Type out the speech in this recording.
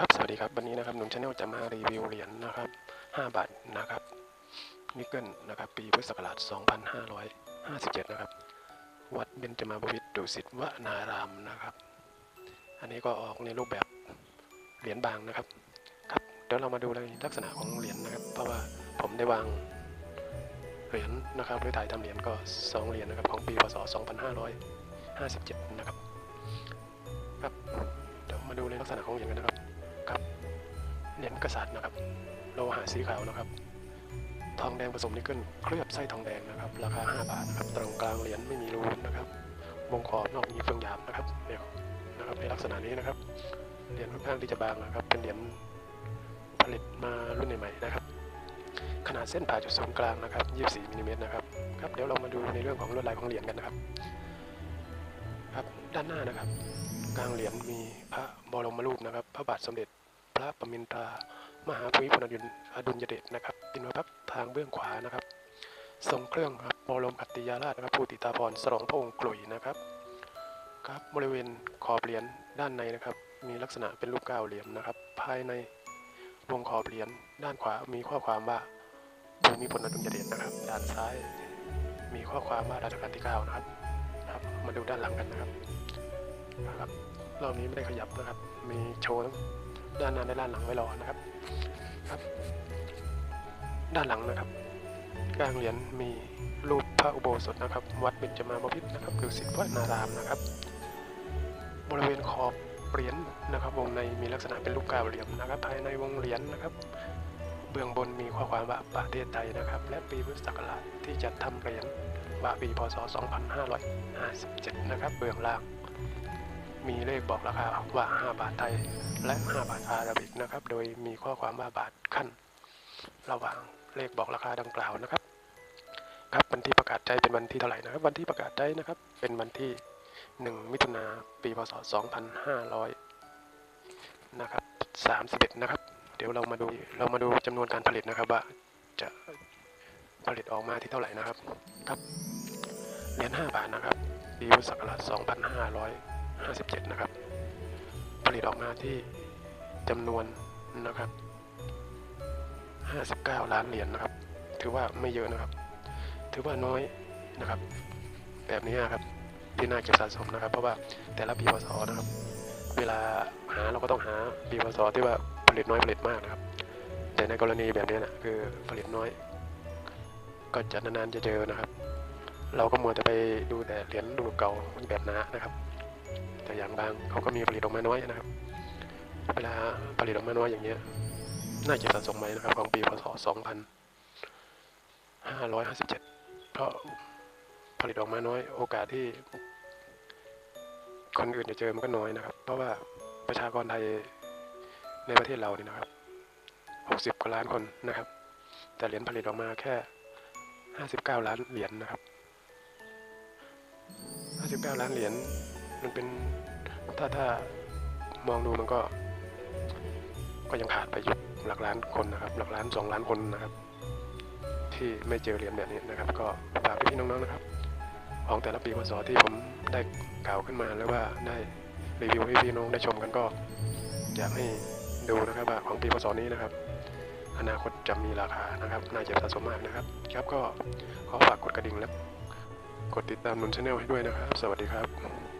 ครับสวัสดีครับวันนี้นะครับหนุ่มชาแนลจะมารีวิวเหรียญนะครับ 5 บาทนะครับนิกเกิลนะครับ ปีพุทธศักราช 2557 นะครับ วัดเบญจมาบพิตรดุสิตวนารามนะครับ อันนี้ก็ออกในรูปแบบเหรียญบางนะครับ ครับเดี๋ยวเรามาดูในลักษณะของเหรียญนะครับ เพราะว่าผมได้วางเหรียญนะครับหรือถ่ายทำเหรียญก็สองเหรียญนะครับของปีพศ 2557 นะครับครับเดี๋ยวมาดูในลักษณะของเหรียญกันนะครับ ครับ เหรียญกษัตริย์นะครับ โลหะสีขาวนะครับ ทองแดงผสมนิกเกิลเคลือบไส้ทองแดงนะครับ ราคา 5 บาทนะครับ ตรงกลางเหรียญไม่มีรูนะครับวงขอบนอกมีเฟืองหยาบนะครับเดี๋ยวนะครับในลักษณะนี้นะครับ เหรียญค่อนข้างที่จะบางนะครับ เป็นเหรียญผลิตมารุ่นใหม่ๆนะครับ ขนาดเส้นผ่าจุดศูนย์กลางนะครับ 24มิลลิเมตรนะครับ ครับ เดี๋ยวเรามาดูในเรื่องของลวดลายของเหรียญกันนะครับ ครับ ด้านหน้านะครับ กลางเหรียญมีพระบรมรูปนะครับ พระบาทสมเด็จ พระประมินทรามหาภูมิพลอดุลอดุลยเดชนะครับเป็นพระพักตร์ทางเบื้องขวานะครับ ทรงเครื่องครับบรมอัตติยาราชนะครับผู้ติตาพรสรองพระองค์กลุยนะครับครับบริเวณขอบเหรียญด้านในนะครับ มีลักษณะเป็นรูปก้าวเหลี่ยมนะครับ ภายในวงขอบเหรียญด้านขวามีข้อความว่าภูมิพลอดุลยเดชนะครับ ด้านซ้าย มีข้อความว่ารัชกาลที่เก้านะครับครับ มาดูด้านหลังกันนะครับนะครับรอบนี้ไม่ได้ขยับนะครับ มีโชว์ ด้านหน้าและด้านหลังไว้รอนะครับครับ ด้านหลังนะครับกลางเหรียญมีรูปพระอุโบสถนะครับ วัดเบญจมาบพิตรนะครับคือสิทธิวนารามนะครับ บริเวณขอบเหรียญนะครับ วงในมีลักษณะเป็นรูปก้าเหลี่ยมนะครับ ภายในวงเหรียญนะครับ เบื้องบนมีข้อความว่าประเทศไทยนะครับ และปีพุทธศักราชที่จัดทำเหรียญว่าปีพศ 2557 นะครับ เบื้องล่าง มีเลขบอกราคาว่า 5 บาทไทย และ 5 บาทอาราบิกนะครับ โดยมีข้อความว่าบาทขั้น ระหว่างเลขบอกราคาดังกล่าวนะครับ ครับวันที่ประกาศใจเป็นวันที่เท่าไหร่นะครับ วันที่ประกาศใจนะครับ เป็นวันที่ 1 มิถุนาปีพศ 2500 นะครับ 31 นะครับ เดี๋ยวเรามาดูเรามาดูจำนวนการผลิตนะครับว่าจะผลิตออกมาที่เท่าไหร่นะครับ ครับเหรียญ5บาทนะครับปีพุทธศักราช 57 นะครับ ผลิตออกมาที่จำนวนนะครับ 59 ล้านเหรียญนะครับ ถือว่าไม่เยอะนะครับ ถือว่าน้อยนะครับ แบบนี้นะครับ ที่น่าเก็บสะสมนะครับ เพราะว่าแต่ละปีพศนะครับ เวลาหาเราก็ต้องหาปีพศที่ว่าผลิตน้อยผลิตมากนะครับ แต่ในกรณีแบบนี้นะคือผลิตน้อย ก็จะนานๆจะเจอนะครับ เราก็มัวแต่ไปดูแต่เหรียญรุ่นเก่าแบบหนานะครับ แต่อย่างบางเขาก็มีผลิตออกมาน้อยนะครับเวลาผลิตออกมาน้อยอย่างเงี้ยน่าจะสะสมไหมนะครับ ของปีพศ 2557 เพราะผลิตออกมาน้อยโอกาสที่ คนอื่นจะเจอมันก็น้อยนะครับ เพราะว่าประชากรไทยในประเทศเรานี่นะครับ 60กว่าล้านคนนะครับ แต่เหรียญผลิตออกมาแค่ 59 ล้านเหรียญนะครับ 59 ล้านเหรียญ มันเป็นถ้าถ้ามองดูมันก็ ก็ยังขาดไปอยู่หลักล้านคนนะครับ หลักล้านสองล้านคนนะครับ ที่ไม่เจอเหรียญแบบนี้นะครับ ก็ฝากพี่น้องๆนะครับ ของแต่ละปีพศที่ผมได้กล่าวขึ้นมาหรือว่าได้รีวิวให้พี่น้องได้ชมกันก็ อยากให้ดูนะครับว่าของปีพศนี้นะครับ อนาคตจะมีราคานะครับน่าจะสะสมมากนะครับ ครับก็ขอฝากกดกระดิ่งและกดติดตามนุนชาแนลให้ด้วยนะครับ สวัสดีครับ